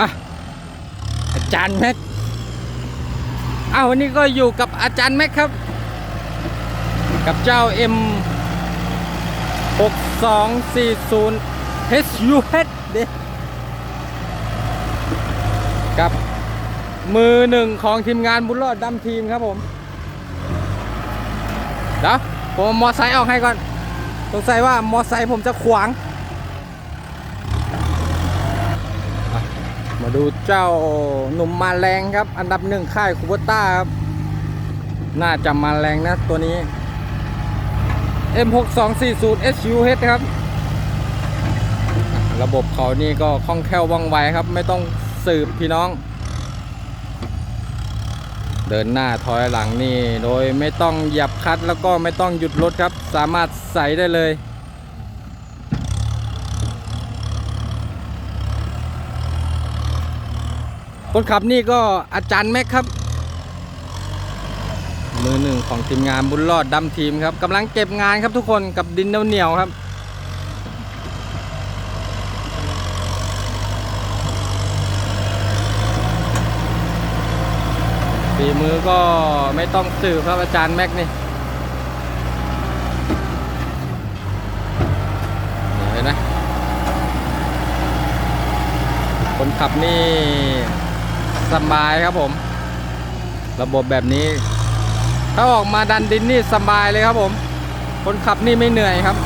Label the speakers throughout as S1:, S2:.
S1: อะอาจารย์แม็กอ้าววันนี้ก็อยู่กับอาจารย์แม็กครับ กับเจ้า M 6240 HUH เด้กับมือหนึ่งของทีมงานบุญรอดดำทีมครับผมเดี๋ยวผมมอไซค์ออกให้ก่อน สงสัยว่ามอไซค์ผมจะขวางอะ มาดูเจ้าหนุ่มมาแรงครับ อันดับหนึ่งค่ายคูเบต้าครับ น่าจะมาแรงนะตัวนี้ M6240 SUH ครับ ระบบเขานี่ก็คล่องแคล่วว่องไวครับ ไม่ต้องสืบพี่น้อง เดินหน้าถอยหลังนี่ โดยไม่ต้องเหยียบคลัตช์แล้วก็ไม่ต้องหยุดรถครับ สามารถใส่ได้เลย คนขับนี่ก็อาจารย์แม็กครับ มือหนึ่งของทีมงานบุญรอดดำทีมครับกำลังเก็บงานครับทุกคนกับดินเหนียวๆครับฝีมือก็ไม่ต้องสืบครับอาจารย์แม็กนี่เห็นไหมคนขับนี่ สบายครับผม ระบบแบบนี้ ถ้าออกมาดันดินนี่สบายเลยครับผม คนขับนี่ไม่เหนื่อยครับ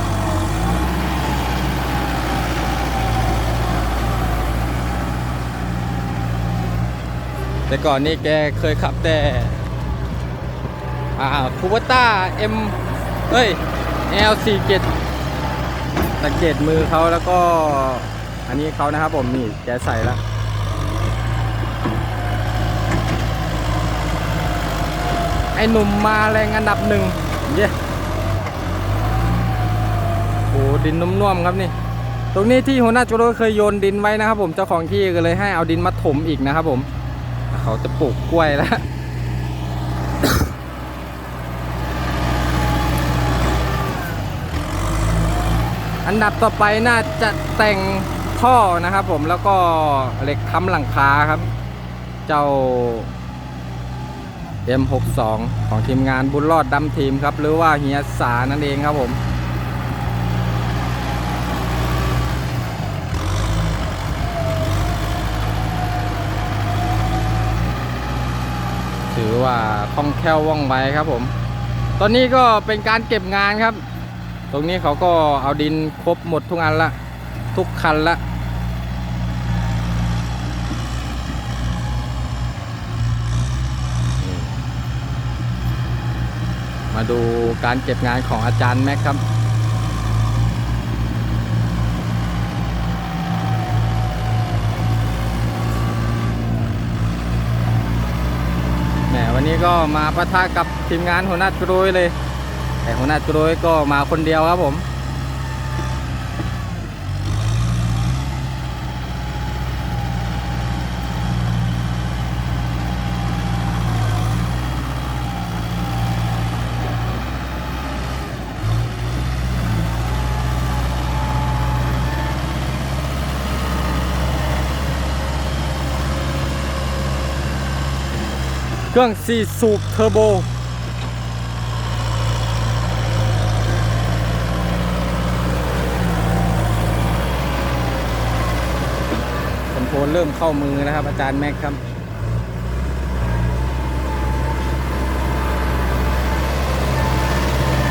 S1: แต่ก่อนนี่แกเคยขับแต่อ่าคูเบต้า M เอ้ย L47 สังเกตมือเขาแล้วก็ อันนี้เขานะครับผมนี่แกใส่แล้ว อ้หนุ่มมาแรงอันดับหนึ่งเย้โอ้ดินนุ่มๆครับนี่ ตรงนี้ที่หัวหน้าจุโรเคยโยนดินไว้นะครับ ผมเจ้าของที่ก็เลยให้เอาดินมาถมอีกนะครับ ผม เขาจะปลูกกล้วยแล้วอันดับต่อไปน่าจะแต่งท่อนะครับ ผมแล้วก็เหล็กค้ำหลังคาครับ เจ้า M62 ของทีมงานบุญรอดดำทีมครับ หรือว่าเฮียสานั่นเองครับผม ถือว่าคล่องแคล่วว่องไวครับผม ตอนนี้ก็เป็นการเก็บงานครับ ตรงนี้เขาก็เอาดินครบหมดทุกอันละ ทุกคันละ มาดูการเก็บงานของอาจารย์แม็กครับ แหมวันนี้ก็มาปะทะกับทีมงานหัวหน้าจุโรยเลย แต่หัวหน้าจุโรยก็มาคนเดียวครับผม เครื่อง 4 สูบเทอร์โบ คอนโทรลเริ่มเข้ามือนะครับ อาจารย์แม็กครับ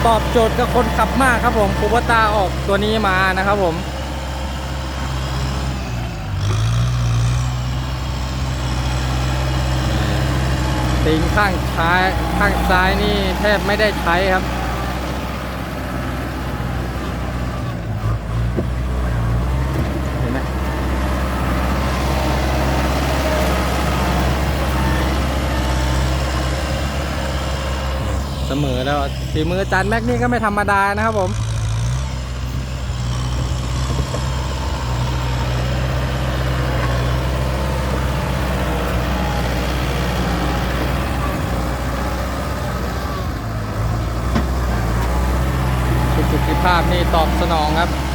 S1: ตอบโจทย์กับคนขับมากครับผมคูบต้าออกตัวนี้มานะครับผม ตีนข้างซ้ายข้างซ้ายนี่แทบไม่ได้ใช้ครับ เห็นไหมเสมอแล้วฝีมืออาจารย์แม็กนี่ก็ไม่ธรรมดานะครับผม ประสิทธิภาพนี่ ตอบสนองครับ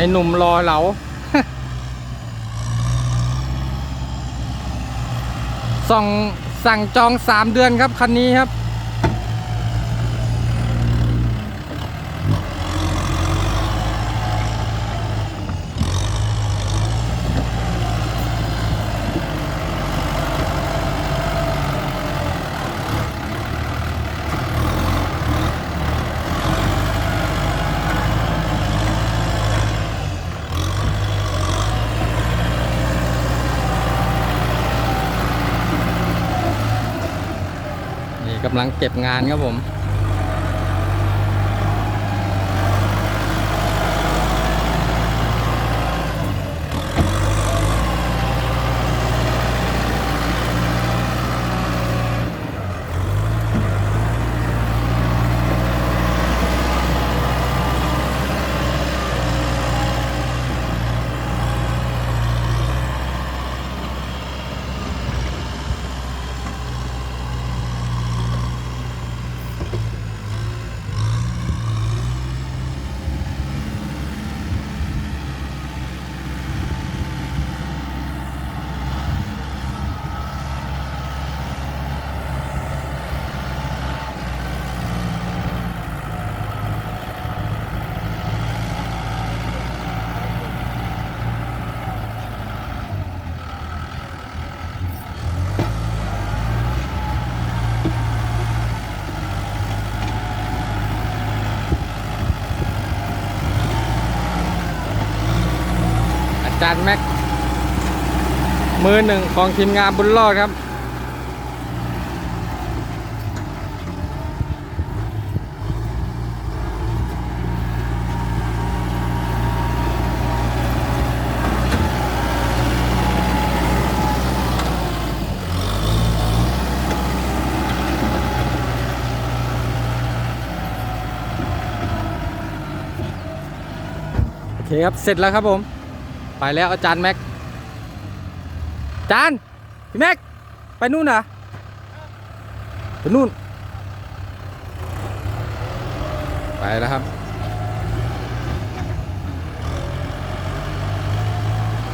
S1: ไอ้หนุ่มรอเหลาส่งสั่งจองสามเดือนครับ คันนี้ครับ นี่ กำลังเก็บงานครับผม จารแม็ก มือหนึ่งของทีมงานบุญรอดครับ โอเคครับ เสร็จแล้วครับผม ไปแล้วอาจารย์แม็กอาจารย์พี่แม็กไปนู่นเหรอไปนู่น ไปแล้วครับ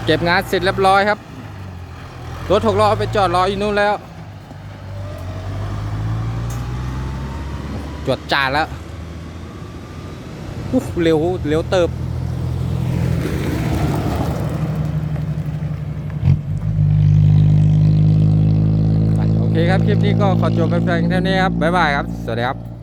S1: เก็บงานเสร็จเรียบร้อยครับ รถหกล้อไปจอดรออยู่นู่นแล้ว จวดจ่าแล้วเร็วเร็วเติบ เคครับ คลิปนี้ก็ขอจบไปเพียงเท่านี้ครับ บ๊ายบายครับ สวัสดีครับ